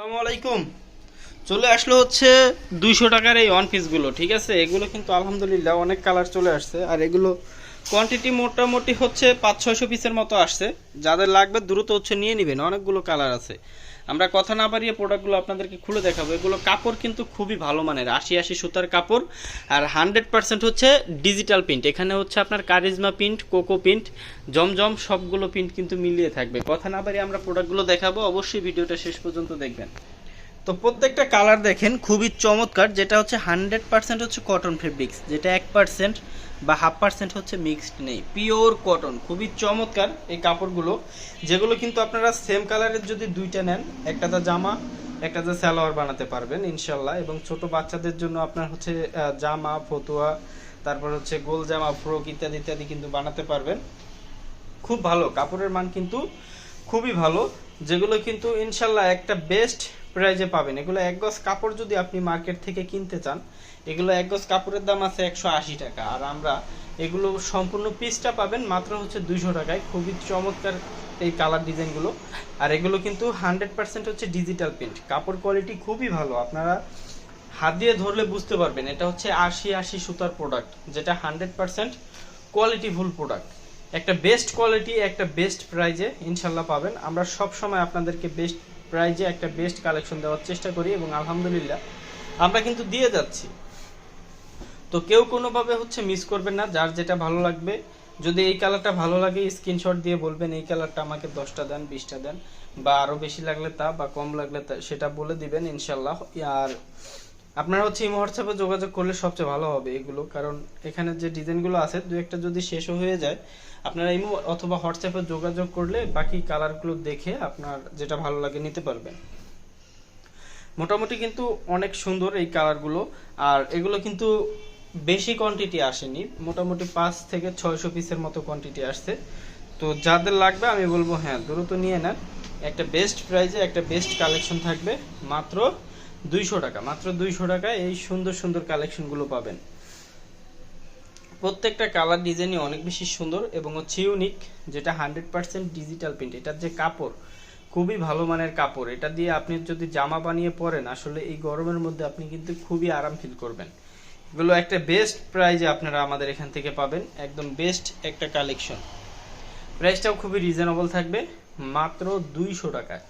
আসসালামু আলাইকুম। চলে আসলো হচ্ছে দুইশো টাকার এই ওয়ান পিসগুলো ঠিক আছে? এগুলো কিন্তু আলহামদুলিল্লাহ অনেক কালার চলে আসছে। আর এগুলো কোয়ান্টিটি মোটামুটি হচ্ছে পাঁচ ছয়শো পিসের মতো আসছে। যাদের লাগবে দ্রুত হচ্ছে নিয়ে নেবেন, অনেকগুলো কালার আছে। আমরা কথা না বাড়িয়ে প্রোডাক্টগুলো আপনাদেরকে খুলে দেখাবো। এগুলো কাপড় কিন্তু খুবই ভালো মানের, আশি আশি সুতার কাপড়। আর হান্ড্রেড পার্সেন্ট হচ্ছে ডিজিটাল প্রিন্ট এখানে হচ্ছে আপনার কারিজমা প্রিন্ট কোকো প্রিন্ট জমজম সবগুলো প্রিন্ট কিন্তু মিলিয়ে থাকবে। কথা না বাড়িয়ে আমরা প্রোডাক্টগুলো দেখাবো। অবশ্যই ভিডিওটা শেষ পর্যন্ত দেখবেন। তো প্রত্যেকটা কালার দেখেন, খুবই চমৎকার, যেটা হচ্ছে হান্ড্রেড পার্সেন্ট হচ্ছে কটন ফেব্রিক্স যেটা এক পার্সেন্ট বা হাফ পার্সেন্ট হচ্ছে মিক্সড নেই। পিওর কটন খুবই চমৎকার এই কাপড়গুলো, যেগুলো কিন্তু আপনারা সেম কালারের যদি দুইটা নেন একটাতে জামা, একটা একটাতে স্যালোয়ার বানাতে পারবেন, ইনশাল্লাহ। এবং ছোট বাচ্চাদের জন্য আপনার হচ্ছে জামা, ফতুয়া, তারপর হচ্ছে গোল জামা ফ্রক ইত্যাদি ইত্যাদি কিন্তু বানাতে পারবেন। খুব ভালো, কাপড়ের মান কিন্তু খুবই ভালো, যেগুলো কিন্তু ইনশাল্লাহ একটা বেস্ট প্রাইজে পাবেন। এগুলো এক গজ কাপড় যদি আপনি মার্কেট থেকে কিনতে চান, এগুলো এক গজ কাপড়ের দাম আছে একশো আশি টাকা। আর আমরা এগুলো সম্পূর্ণ পিসটা পাবেন মাত্র হচ্ছে দুইশো টাকায়। খুবই চমৎকার এই কালার ডিজাইনগুলো আর এগুলো কিন্তু হান্ড্রেড পার্সেন্ট হচ্ছে ডিজিটাল প্রিন্ট কাপড় কোয়ালিটি খুবই ভালো। আপনারা হাত দিয়ে ধরলে বুঝতে পারবেন, এটা হচ্ছে আশি আশি সুতার প্রোডাক্ট যেটা হান্ড্রেড পার্সেন্ট কোয়ালিটিফুল প্রোডাক্ট একটা বেস্ট কোয়ালিটি একটা বেস্ট প্রাইজে ইনশাল্লাহ পাবেন। আমরা সব সময় আপনাদেরকে বেস্ট প্রাইজে একটা বেস্ট কালেকশন দেওয়ার চেষ্টা করি এবং আলহামদুলিল্লাহ আমরা কিন্তু দিয়ে যাচ্ছি। তো কেউ কোনোভাবে হচ্ছে মিস করবেন না, যার যেটা ভালো লাগবে। যদি এই কালারটা ভালো লাগে স্ক্রিনশট দিয়ে বলবেন, এই কালারটা আমাকে দশটা দেন, বিশটা দেন, বা আরও বেশি লাগলে তা, বা কম লাগলে তা, সেটা বলে দিবেন ইনশাল্লাহ আর আপনারা হচ্ছে এই হোয়াটসঅ্যাপে যোগাযোগ করলে সবচেয়ে ভালো হবে এগুলো। কারণ এখানে যে ডিজাইনগুলো আছে, দু একটা যদি শেষও হয়ে যায়, আপনারা ইমো অথবা হোয়াটসঅ্যাপে যোগাযোগ করলে বাকি কালারগুলো দেখে আপনার যেটা ভালো লাগে নিতে পারবেন। মোটামুটি কিন্তু অনেক সুন্দর এই কালারগুলো আর এগুলো কিন্তু বেশি কোয়ান্টিটি আসেনি, মোটামুটি পাঁচ থেকে ছয়শো পিসের মতো কোয়ান্টিটি আসছে। তো যাদের লাগবে আমি বলব হ্যাঁ দ্রুত নিয়ে নেন। একটা বেস্ট প্রাইজে একটা বেস্ট কালেকশন থাকবে, মাত্র দুইশো টাকা, মাত্র দুইশো টাকায় এই সুন্দর সুন্দর কালেকশনগুলো পাবেন। প্রত্যেকটা কালার ডিজাইনই অনেক বেশি সুন্দর এবং হচ্ছে ইউনিক যেটা হান্ড্রেড পার্সেন্ট ডিজিটাল প্রিন্ট এটার যে কাপড়, খুবই ভালো মানের কাপড়। এটা দিয়ে আপনি যদি জামা বানিয়ে পরেন, আসলে এই গরমের মধ্যে আপনি কিন্তু খুবই আরাম ফিল করবেন। এগুলো একটা বেস্ট প্রাইজে আপনারা আমাদের এখান থেকে পাবেন। একদম বেস্ট একটা কালেকশন প্রাইসটাও খুবই রিজনেবল থাকবে, মাত্র দুইশো টাকায়।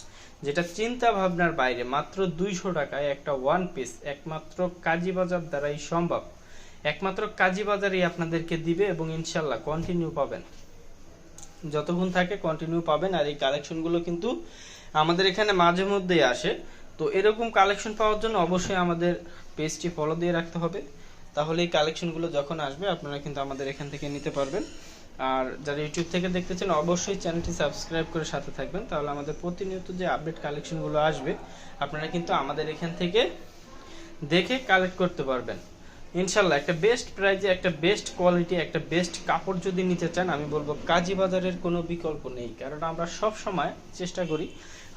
যেটা চিন্তা ভাবনার বাইরে, মাত্র দুইশো টাকায় একটা ওয়ান পিস একমাত্র কাজী বাজার দ্বারাই সম্ভব। একমাত্র কাজী বাজারই আপনাদেরকে দিবে এবং ইনশাল্লাহ কন্টিনিউ পাবেন। যতক্ষণ থাকে কন্টিনিউ পাবেন আর এই কালেকশনগুলো কিন্তু আমাদের এখানে মাঝে মধ্যেই আসে। তো এরকম কালেকশন পাওয়ার জন্য অবশ্যই আমাদের পেজটি ফলো দিয়ে রাখতে হবে। তাহলে এই কালেকশনগুলো যখন আসবে, আপনারা কিন্তু আমাদের এখান থেকে নিতে পারবেন। আর যারা ইউটিউব থেকে দেখতেছেন, অবশ্যই চ্যানেলটি সাবস্ক্রাইব করে সাথে থাকবেন। তাহলে আমাদের প্রতিনিয়ত যে আপডেট কালেকশনগুলো আসবে, আপনারা কিন্তু আমাদের এখান থেকে দেখে কালেক্ট করতে পারবেন। ইনশাল্লাহ একটা বেস্ট প্রাইজে একটা বেস্ট কোয়ালিটি একটা বেস্ট কাপড় যদি নিতে চান, আমি বলব কাজী বাজারের কোনো বিকল্প নেই। কারণ আমরা সব সময় চেষ্টা করি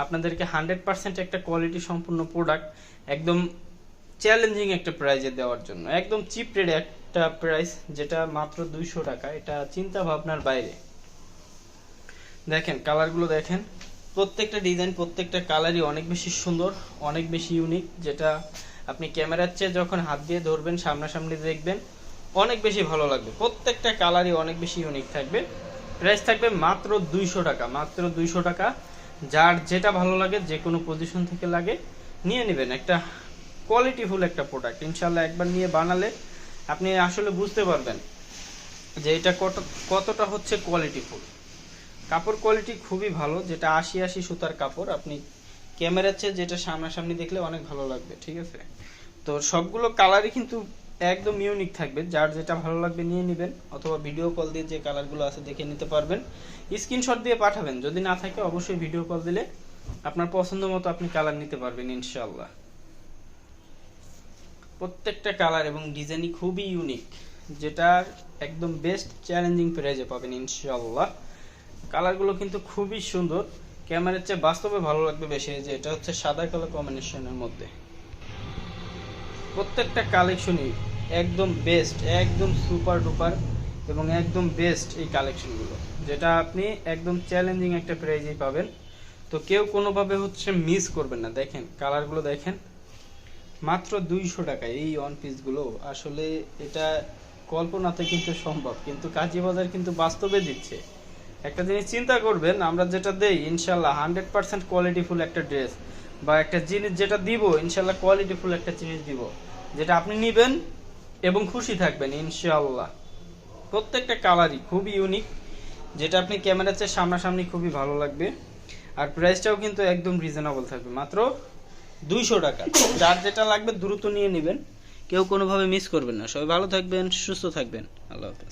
আপনাদেরকে হান্ড্রেড পার্সেন্ট একটা কোয়ালিটি সম্পূর্ণ প্রোডাক্ট একদম চ্যালেঞ্জিং একটা প্রাইজে দেওয়ার জন্য। একদম চিপ রেট একটা প্রাইস যেটা মাত্র দুইশো টাকা, এটা চিন্তা ভাবনার বাইরে। দেখেন কালারগুলো দেখেন। প্রত্যেকটা ডিজাইন প্রত্যেকটা কালারই অনেক বেশি সুন্দর, অনেক বেশি ইউনিক যেটা আপনি ক্যামেরার চেয়ে যখন হাত দিয়ে ধরবেন, সামনাসামনি দেখবেন, অনেক বেশি ভালো লাগবে। প্রত্যেকটা কালারই অনেক বেশি ইউনিক থাকবে। প্রাইস থাকবে মাত্র দুইশো টাকা, মাত্র দুইশো টাকা। যার যেটা ভালো লাগে, যে কোনো পজিশন থেকে লাগে, নিয়ে নেবেন। একটা কোয়ালিটিফুল একটা প্রোডাক্ট ইনশাল্লাহ একবার নিয়ে বানালে আপনি আসলে বুঝতে পারবেন যে এটা কত, কতটা হচ্ছে কোয়ালিটি ফুল কাপড় কোয়ালিটি খুবই ভালো, যেটা আশি আশি সুতার কাপড়, আপনি ক্যামেরার চেয়ে যেটা সামনাসামনি দেখলে অনেক ভালো লাগবে, ঠিক আছে? তো সবগুলো কালারই কিন্তু একদম ইউনিক থাকবে, যার যেটা ভালো লাগবে নিয়ে নেবেন, অথবা ভিডিও কল দিয়ে যে কালারগুলো আছে দেখে নিতে পারবেন। স্ক্রিনশট দিয়ে পাঠাবেন, যদি না থাকে অবশ্যই ভিডিও কল দিলে আপনার পছন্দ মতো আপনি কালার নিতে পারবেন ইনশাল্লাহ প্রত্যেকটা কালার এবং ডিজাইনই খুবই ইউনিক যেটা একদম বেস্ট চ্যালেঞ্জিং প্রাইজে পাবেন ইনশাল্লাহ কালারগুলো কিন্তু খুবই সুন্দর। ক্যামেরার চেয়ে বাস্তবে ভালো লাগবে বেশি যে, এটা হচ্ছে সাদা কালো কম্বিনেশনের মধ্যে। প্রত্যেকটা কালেকশনই একদম বেস্ট একদম সুপার ডুপার এবং একদম বেস্ট এই কালেকশনগুলো যেটা আপনি একদম চ্যালেঞ্জিং একটা প্রাইজেই পাবেন। তো তো কেউ কোনোভাবে হচ্ছে মিস করবেন না। দেখেন কালারগুলো দেখেন। মাত্র দুইশো টাকা এই ওয়ান পিসগুলো আসলে এটা কল্পনাতে কিন্তু সম্ভব, কিন্তু কাজী বাজার কিন্তু বাস্তবে দিচ্ছে। একটা জিনিস চিন্তা করবেন, আমরা যেটা দেই, ইনশাল্লাহ হান্ড্রেড পার্সেন্ট কোয়ালিটিফুল একটা ড্রেস বা একটা জিনিস যেটা দিব, ইনশাল্লাহ কোয়ালিটিফুল একটা জিনিস দিব, যেটা আপনি নিবেন এবং খুশি থাকবেন, ইনশাল্লাহ। প্রত্যেকটা কালারই খুবই ইউনিক যেটা আপনি ক্যামেরার চেয়ে সামনাসামনি খুবই ভালো লাগবে। আর প্রাইসটাও কিন্তু একদম রিজনেবল থাকবে। মাত্র দুইশো টাকা। যার যেটা লাগবে দ্রুত নিয়ে নেবেন। কেউ কোনোভাবে মিস করবেন না। সবাই ভালো থাকবেন, সুস্থ থাকবেন। আল্লাহ হাফেজ।